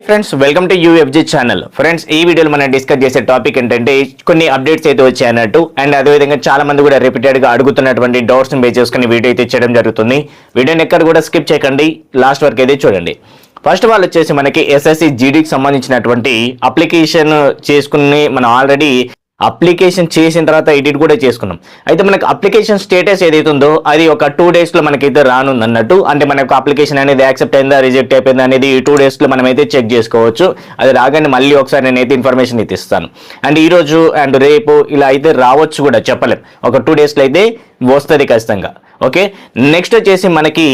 Friends welcome to UFG channel friends ఈ వీడియోలో మనం డిస్కస్ చేసే టాపిక్ ఏంటంటే కొన్ని అప్డేట్స్ అయితే వచ్చాయి అన్నట్టు. అండ్ అదేవిధంగా చాలా మంది కూడా రిపీటెడ్గా అడుగుతున్నటువంటి డౌట్స్ని బేస్ చేసుకుని వీడియో అయితే చేయడం జరుగుతుంది. వీడియోని ఎక్కడ కూడా స్కిప్ చేయకండి. లాస్ట్ వరకు అయితే చూడండి. ఫస్ట్ ఆఫ్ ఆల్ వచ్చేసి మనకి ఎస్ఎస్సి జీడీకి సంబంధించినటువంటి అప్లికేషన్ చేసుకుని మనం ఆల్రెడీ అప్లికేషన్ చేసిన తర్వాత ఎడిట్ కూడా చేసుకున్నాం. అయితే మనకు అప్లికేషన్ స్టేటస్ ఏదైతే ఉందో అది ఒక టూ డేస్లో మనకైతే రానుంది అన్నట్టు. అంటే మనకు అప్లికేషన్ అనేది యాక్సెప్ట్ అయిందా రిజెక్ట్ అయిపోయిందా అనేది ఈ టూ డేస్లో మనమైతే చెక్ చేసుకోవచ్చు. అది రాగానే మళ్ళీ ఒకసారి నేనైతే ఇన్ఫర్మేషన్ అయితే ఇస్తాను. అండ్ ఈరోజు అండ్ రేపు ఇలా అయితే రావచ్చు కూడా చెప్పలేం. ఒక టూ డేస్లో అయితే వస్తుంది ఖచ్చితంగా. ఓకే? నెక్స్ట్ వచ్చేసి మనకి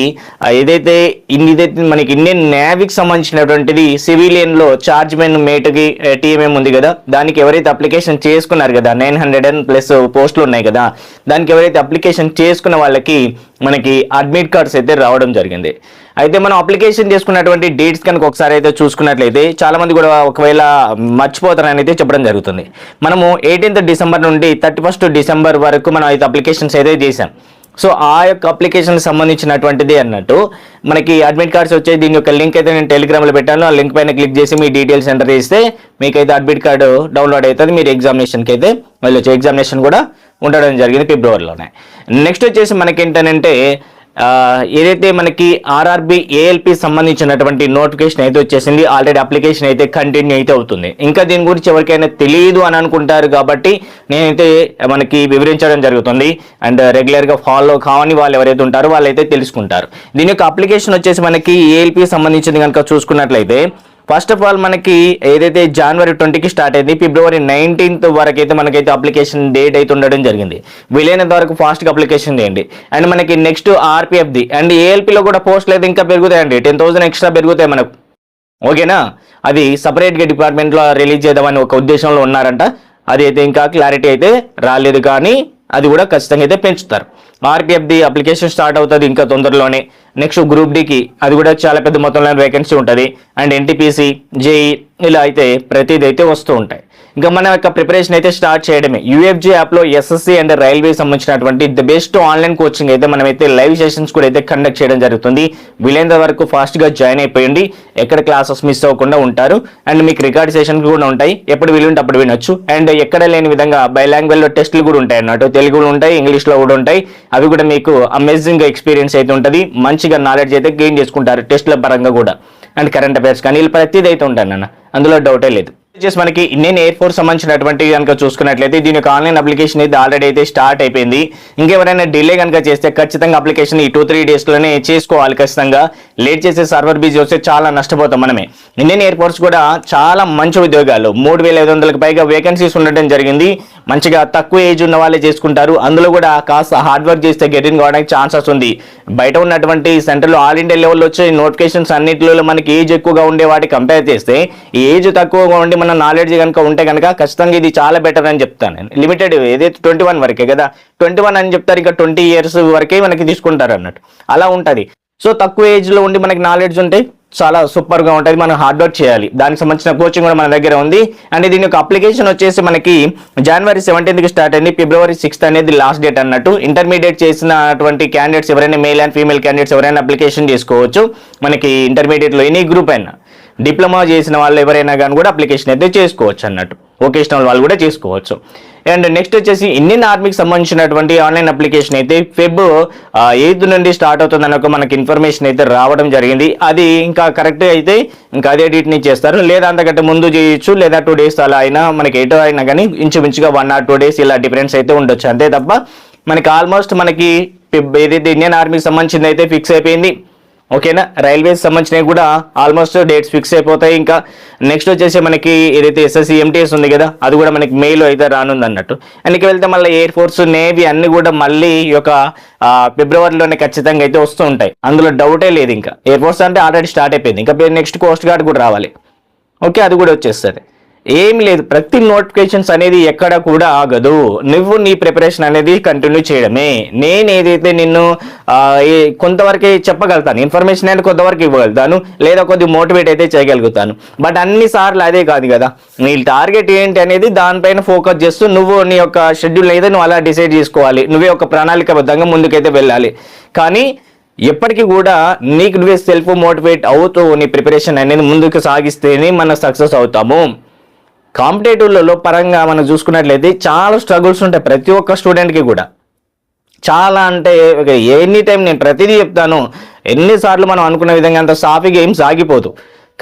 ఏదైతే ఇన్ని ఇదైతే మనకి ఇండియన్ నేవీకి సంబంధించినటువంటిది సివిలియన్లో చార్జ్ మెన్ మేట్కి టీఎంఎం ఉంది కదా దానికి ఎవరైతే అప్లికేషన్ చేసుకున్నారు కదా నైన్ హండ్రెడ్ అండ్ ప్లస్ పోస్టులు ఉన్నాయి కదా దానికి ఎవరైతే అప్లికేషన్ చేసుకున్న వాళ్ళకి మనకి అడ్మిట్ కార్డ్స్ అయితే రావడం జరిగింది. అయితే మనం అప్లికేషన్ చేసుకున్నటువంటి డేట్స్ కనుక ఒకసారి అయితే చూసుకున్నట్లయితే చాలా మంది కూడా ఒకవేళ మర్చిపోతారని అయితే చెప్పడం జరుగుతుంది. మనము ఎయిటీన్త్ డిసెంబర్ నుండి థర్టీ ఫస్ట్ డిసెంబర్ వరకు మనం అయితే అప్లికేషన్స్ అయితే చేసాం సో ఆ యొక్క అప్లికేషన్ సంబంధించినటువంటిది అన్నట్టు మనకి అడ్మిట్ కార్డ్స్ వచ్చే దీని యొక్క లింక్ అయితే నేను టెలిగ్రామ్లో పెట్టాను. ఆ లింక్ పైన క్లిక్ చేసి మీ డీటెయిల్స్ ఎంటర్ చేస్తే మీకైతే అడ్మిట్ కార్డు డౌన్లోడ్ అవుతుంది. మీరు ఎగ్జామినేషన్కి అయితే వెళ్ళొచ్చు. ఎగ్జామినేషన్ కూడా ఉండడం జరిగింది ఫిబ్రవరిలోనే. నెక్స్ట్ వచ్చేసి మనకి ఏంటంటే ఏదైతే మనకి ఆర్ఆర్బి ఏఎల్పి సంబంధించినటువంటి నోటిఫికేషన్ అయితే వచ్చేసింది ఆల్రెడీ అప్లికేషన్ అయితే కంటిన్యూ అయితే అవుతుంది. ఇంకా దీని గురించి ఎవరికైనా తెలియదు అని అనుకుంటారు కాబట్టి నేనైతే మనకి వివరించడం జరుగుతుంది. అండ్ రెగ్యులర్గా ఫాలో కావని వాళ్ళు ఎవరైతే ఉంటారో వాళ్ళైతే తెలుసుకుంటారు. దీని యొక్క అప్లికేషన్ వచ్చేసి మనకి ఏఎల్పి సంబంధించింది కనుక చూసుకున్నట్లయితే ఫస్ట్ ఆఫ్ ఆల్ మనకి ఏదైతే జనవరి ట్వంటీకి స్టార్ట్ అయింది ఫిబ్రవరి నైన్టీన్త్ వరకు అయితే మనకైతే అప్లికేషన్ డేట్ అయితే ఉండడం జరిగింది. వీలైనంత వరకు ఫాస్ట్గా అప్లికేషన్ చేయండి. అండ్ మనకి నెక్స్ట్ ఆర్పిఎఫ్ది అండ్ ఏఎల్పిలో కూడా పోస్టులు అయితే ఇంకా పెరుగుతాయండి. టెన్ థౌసండ్ ఎక్స్ట్రా పెరుగుతాయి మనకు. ఓకేనా? అది సపరేట్గా డిపార్ట్మెంట్లో రిలీజ్ చేద్దామని ఒక ఉద్దేశంలో ఉన్నారంట. అది అయితే ఇంకా క్లారిటీ అయితే రాలేదు కానీ అది కూడా ఖచ్చితంగా అయితే పెంచుతారు. ఆర్పిఎఫ్ది అప్లికేషన్ స్టార్ట్ అవుతుంది ఇంకా తొందరలోనే. నెక్స్ట్ గ్రూప్ డికి అది కూడా చాలా పెద్ద మొత్తంలో వేకెన్సీ ఉంటుంది. అండ్ ఎన్టీపీసీ జేఈ ఇలా అయితే ప్రతిదైతే అయితే వస్తూ ఉంటాయి. ఇంకా మన యొక్క ప్రిపరేషన్ అయితే స్టార్ట్ చేయడమే. యూఎఫ్జీ యాప్లో ఎస్ఎస్సి అండ్ రైల్వే సంబంధించినటువంటి ది బెస్ట్ ఆన్లైన్ కోచింగ్ అయితే మనమైతే లైవ్ సెషన్స్ కూడా అయితే కండక్ట్ చేయడం జరుగుతుంది. వీలైనంత వరకు ఫాస్ట్గా జాయిన్ అయిపోయింది ఎక్కడ క్లాసెస్ మిస్ అవ్వకుండా ఉంటారు. అండ్ మీకు రికార్డ్ సెషన్స్ కూడా ఉంటాయి. ఎప్పుడు వీలుంటే అప్పుడు వినొచ్చు. అండ్ ఎక్కడ లేని విధంగా బై లాంగ్వేజ్లో టెస్టులు కూడా ఉంటాయి అన్నట్టు తెలుగులో ఉంటాయి ఇంగ్లీష్లో కూడా ఉంటాయి. అవి కూడా మీకు అమేజింగ్ ఎక్స్పీరియన్స్ అయితే ఉంటుంది. మంచిగా నాలెడ్జ్ అయితే గెయిన్ చేసుకుంటారు టెస్టుల పరంగా కూడా. అండ్ కరెంట్ అఫైర్స్ కానీ వీళ్ళు ప్రతిదీ అయితే ఉంటాను అన్న అందులో డౌటే లేదు. జస్ట్ మనకి ఇండియన్ ఎయిర్ ఫోర్స్ సంబంధించినటువంటి కనుక చూసుకున్నట్లయితే దీని యొక్క ఆన్లైన్ అప్లికేషన్ అయితే ఆల్రెడీ అయితే స్టార్ట్ అయిపోయింది. ఇంకెవరైనా డిలే కనుక చేస్తే ఖచ్చితంగా అప్లికేషన్ ఈ టూ త్రీ డేస్లోనే చేసుకోవాలి ఖచ్చితంగా. లేట్ చేసే సర్వర్ బిజీ వస్తే చాలా నష్టపోతాం మనమే. ఇండియన్ ఎయిర్ ఫోర్స్ కూడా చాలా మంచి ఉద్యోగాలు. మూడు వేల ఐదు వందలకు పైగా వేకెన్సీస్ ఉండడం జరిగింది. మంచిగా తక్కువ ఏజ్ ఉన్న వాళ్ళే చేసుకుంటారు. అందులో కూడా కాస్త హార్డ్ వర్క్ చేస్తే గెటిన్ కావడానికి ఛాన్సెస్ ఉంది. బయట ఉన్నటువంటి సెంటర్లో ఆల్ ఇండియా లెవెల్లో వచ్చే నోటిఫికేషన్స్ అన్నింటిలో మనకి ఏజ్ ఎక్కువగా ఉండే వాటి కంపేర్ చేస్తే ఏజ్ తక్కువగా ఉండి మన నాలెడ్జ్ కనుక ఉంటే కనుక ఖచ్చితంగా ఇది చాలా బెటర్ అని చెప్తాను. నేను లిమిటెడ్ ఏదైతే ట్వంటీ వన్ వరకే కదా? ట్వంటీ వన్ అని చెప్తారు ఇంకా ట్వంటీ ఇయర్స్ వరకే మనకి తీసుకుంటారు అన్నట్టు. అలా ఉంటుంది. సో తక్కువ ఏజ్లో ఉండి మనకి నాలెడ్జ్ ఉంటే చాలా సూపర్గా ఉంటుంది. మనం హార్డ్ వర్క్ చేయాలి. దానికి సంబంధించిన కోచింగ్ కూడా మన దగ్గర ఉంది. అండ్ దీని యొక్క అప్లికేషన్ వచ్చేసి మనకి జనవరి సెవెంటీన్త్కి స్టార్ట్ అయింది. ఫిబ్రవరి సిక్స్త్ అనేది లాస్ట్ డేట్ అన్నట్టు. ఇంటర్మీడియట్ చేసినటువంటి క్యాండిడేట్స్ ఎవరైనా మేల్ అండ్ ఫీమేల్ క్యాండిడేట్స్ ఎవరైనా అప్లికేషన్ చేసుకోవచ్చు. మనకి ఇంటర్మీడియట్లో ఎనీ గ్రూప్ అయినా. డిప్లొమా చేసిన వాళ్ళు ఎవరైనా కానీ కూడా అప్లికేషన్ అయితే చేసుకోవచ్చు అన్నట్టు. వొకేషనల్ వాళ్ళు కూడా చేసుకోవచ్చు. అండ్ నెక్స్ట్ వచ్చేసి ఇండియన్ ఆర్మీకి సంబంధించినటువంటి ఆన్లైన్ అప్లికేషన్ అయితే ఫెబ్ ఎయిత్ నుండి స్టార్ట్ అవుతుందని ఒక మనకి ఇన్ఫర్మేషన్ అయితే రావడం జరిగింది. అది ఇంకా కరెక్ట్ అయితే ఇంకా అదే డేట్ నుంచి చేస్తారు. లేదా అంతకంటే ముందు చేయొచ్చు లేదా టూ డేస్ అలా అయినా మనకి ఎటు అయినా కానీ ఇంచుమించుగా వన్ ఆర్ టూ డేస్ ఇలా డిఫరెన్స్ అయితే ఉండొచ్చు. అంతే తప్ప మనకి ఆల్మోస్ట్ మనకి ఏదైతే ఇండియన్ ఆర్మీకి సంబంధించింది అయితే ఫిక్స్ అయిపోయింది. ఓకేనా? రైల్వేస్ సంబంధించినవి కూడా ఆల్మోస్ట్ డేట్స్ ఫిక్స్ అయిపోతాయి. ఇంకా నెక్స్ట్ వచ్చేసి మనకి ఏదైతే ఎస్ఎస్సి ఎంటీఎస్ ఉంది కదా అది కూడా మనకి మెయిల్ అయితే రానుంది అన్నట్టు. అందుకే వెళ్తే మళ్ళీ ఎయిర్ ఫోర్స్ నేవీ అన్ని కూడా మళ్ళీ ఈ యొక్క ఫిబ్రవరిలోనే ఖచ్చితంగా అయితే వస్తూ ఉంటాయి. అందులో డౌటే లేదు ఇంకా. ఎయిర్ ఫోర్స్ అంటే ఆల్రెడీ స్టార్ట్ అయిపోయింది. ఇంకా నెక్స్ట్ కోస్ట్ గార్డ్ కూడా రావాలి. ఓకే అది కూడా వచ్చేస్తుంది. ఏం లేదు. ప్రతి నోటిఫికేషన్స్ అనేది ఎక్కడ కూడా ఆగదు. నువ్వు నీ ప్రిపరేషన్ అనేది కంటిన్యూ చేయడమే. నేను ఏదైతే నిన్ను ఏ- కొంతవరకే చెప్పగలుగుతాను. ఇన్ఫర్మేషన్ అనేది కొంతవరకు ఇవ్వగలుగుతాను. లేదా కొద్ది మోటివేట్ అయితే చేయగలుగుతాను. బట్ అన్ని సార్లు అదే కాదు కదా. నీ టార్గెట్ ఏంటి అనేది దానిపైన ఫోకస్ చేస్తూ నువ్వు నీ యొక్క షెడ్యూల్ అయితే నువ్వు అలా డిసైడ్ చేసుకోవాలి నువ్వే ఒక ప్రణాళికబద్ధంగా ముందుకైతే వెళ్ళాలి. కానీ ఎప్పటికీ కూడా నీకు నువ్వే సెల్ఫ్ మోటివేట్ అవుతూ నీ ప్రిపరేషన్ అనేది ముందుకు సాగిస్తేనే మనం సక్సెస్ అవుతాము. కాంపిటేటివ్లలో పరంగా మనం చూసుకున్నట్లయితే చాలా స్ట్రగుల్స్ ఉంటాయి ప్రతి ఒక్క స్టూడెంట్కి కూడా. చాలా అంటే ఎనీ టైం నేను ప్రతిదీ చెప్తాను ఎన్నిసార్లు మనం అనుకున్న విధంగా అంత సాఫీగా ఏం సాగిపోదు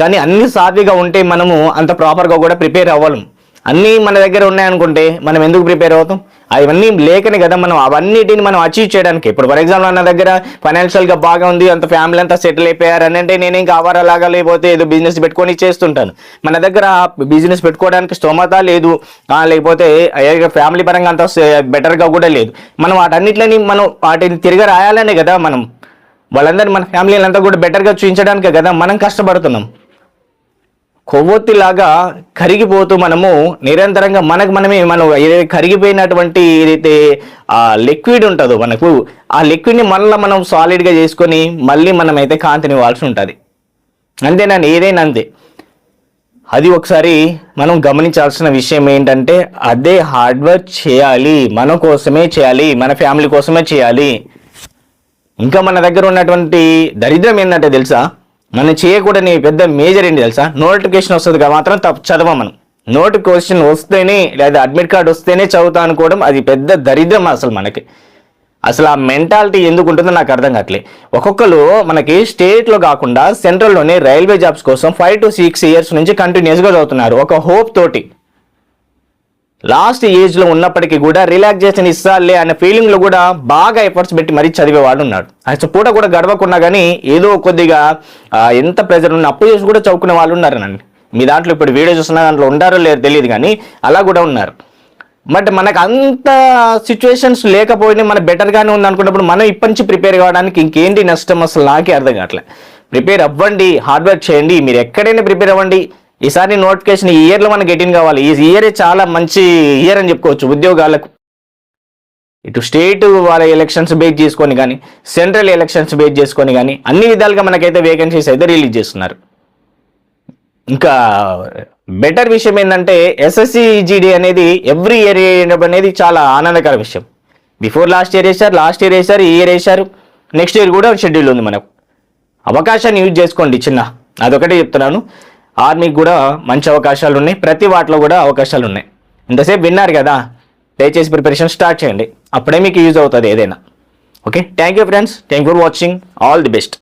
కానీ అన్ని సాఫీగా ఉంటే మనము అంత ప్రాపర్గా కూడా ప్రిపేర్ అవ్వలేం. అన్నీ మన దగ్గర ఉన్నాయనుకుంటే మనం ఎందుకు ప్రిపేర్ అవుతాం? అవన్నీ లేకనే కదా మనం అవన్నిటిని మనం అచీవ్ చేయడానికి. ఇప్పుడు ఫర్ ఎగ్జాంపుల్ నా దగ్గర ఫైనాన్షియల్గా బాగా ఉంది అంత ఫ్యామిలీ అంతా సెటిల్ అయిపోయారు అని అంటే నేను నేనేం లాగా లేకపోతే ఏదో బిజినెస్ పెట్టుకొని చేస్తుంటాను. మన దగ్గర బిజినెస్ పెట్టుకోవడానికి స్తోమత లేదు. లేకపోతే ఫ్యామిలీ పరంగా అంత బెటర్గా కూడా లేదు. మనం వాటన్నిటిని మనం వాటిని తిరిగి రాయాలనే కదా మనం. వాళ్ళందరినీ మన ఫ్యామిలీలంతా అంతా కూడా బెటర్గా చూపించడానికే కదా మనం కష్టపడుతున్నాం. కొవ్వొత్తిలాగా కరిగిపోతూ మనము నిరంతరంగా మనకు మనమే మనం ఏదైతే కరిగిపోయినటువంటి ఏదైతే ఆ లిక్విడ్ ఉంటుందో మనకు ఆ లిక్విడ్ని మళ్ళీ మనం సాలిడ్గా చేసుకొని మళ్ళీ మనం అయితే కాంతినివ్వాల్సి ఉంటుంది. అంతేనండి ఏదైనా అంతే. అది ఒకసారి మనం గమనించాల్సిన విషయం ఏంటంటే అదే హార్డ్ వర్క్ చేయాలి మన కోసమే చేయాలి మన ఫ్యామిలీ కోసమే చేయాలి. ఇంకా మన దగ్గర ఉన్నటువంటి దరిద్రం ఏంటంటే తెలుసా? మనం చేయకూడని పెద్ద మేజర్ ఏంటి తెలుసా? నోటిఫికేషన్ వస్తుంది కదా మాత్రం తప్పు చదవం మనం. నోటిఫికేషన్ వస్తేనే లేదా అడ్మిట్ కార్డ్ వస్తేనే చదువుతా అనుకోవడం అది పెద్ద దరిద్రం అసలు మనకి. అసలు ఆ మెంటాలిటీ ఎందుకు ఉంటుందో నాకు అర్థం కావట్లే ఒక్కొక్కరు మనకి స్టేట్లో కాకుండా సెంట్రల్లోనే రైల్వే జాబ్స్ కోసం ఫైవ్ టు సిక్స్ ఇయర్స్ నుంచి కంటిన్యూస్గా చదువుతున్నారు. ఒక హోప్ తోటి. లాస్ట్ ఏజ్లో ఉన్నప్పటికీ కూడా రిలాక్సేషన్ ఇస్తాలే అనే ఫీలింగ్లో కూడా బాగా ఎఫర్ట్స్ పెట్టి మరీ చదివేవాడు ఉన్నాడు అసలు పూట కూడా గడవకున్నా కానీ ఏదో కొద్దిగా ఎంత ప్రెజర్ ఉన్న అప్పు చేసి కూడా చదువుకునే వాళ్ళు ఉన్నారనండి. మీ దాంట్లో ఇప్పుడు వీడియో చూస్తున్న దాంట్లో ఉండారో లేదో తెలియదు కానీ అలా కూడా ఉన్నారు. బట్ మనకు అంత సిచ్యువేషన్స్ లేకపోయినా మన బెటర్గానే ఉంది అనుకున్నప్పుడు మనం ఇప్పటి నుంచి ప్రిపేర్ కావడానికి ఇంకేంటి నష్టం? అసలు నాకే అర్థం కావట్లే. ప్రిపేర్ అవ్వండి హార్డ్ వర్క్ చేయండి మీరు ఎక్కడైనా ప్రిపేర్ అవ్వండి. ఈసారి నోటిఫికేషన్ ఈ ఇయర్లో మనకి గెటిన్ కావాలి. ఈ ఇయరే చాలా మంచి ఇయర్ అని చెప్పుకోవచ్చు ఉద్యోగాలకు. ఇటు స్టేట్ వాళ్ళ ఎలక్షన్స్ బేస్ చేసుకొని కానీ సెంట్రల్ ఎలక్షన్స్ బేస్ చేసుకొని కానీ అన్ని విధాలుగా మనకైతే వేకెన్సీస్ అయితే రిలీజ్ చేస్తున్నారు. ఇంకా బెటర్ విషయం ఏంటంటే ఎస్ఎస్సి జీడీ అనేది ఎవ్రీ ఇయర్ వేయడం అనేది చాలా ఆనందకర విషయం. బిఫోర్ లాస్ట్ ఇయర్ వేశారు లాస్ట్ ఇయర్ వేశారు ఈ ఇయర్ వేశారు. నెక్స్ట్ ఇయర్ కూడా షెడ్యూల్ ఉంది మనకు. అవకాశాన్ని యూజ్ చేసుకోండి చిన్న. అదొకటే చెప్తున్నాను. ఆర్మీకి కూడా మంచి అవకాశాలు ఉన్నాయి. ప్రతి వాటిలో కూడా అవకాశాలు ఉన్నాయి. ఇంతసేపు విన్నారు కదా? దయచేసి ప్రిపరేషన్ స్టార్ట్ చేయండి. అప్పుడే మీకు యూజ్ అవుతుంది ఏదైనా. Okay? Thank you friends. Thank for watching. All the best.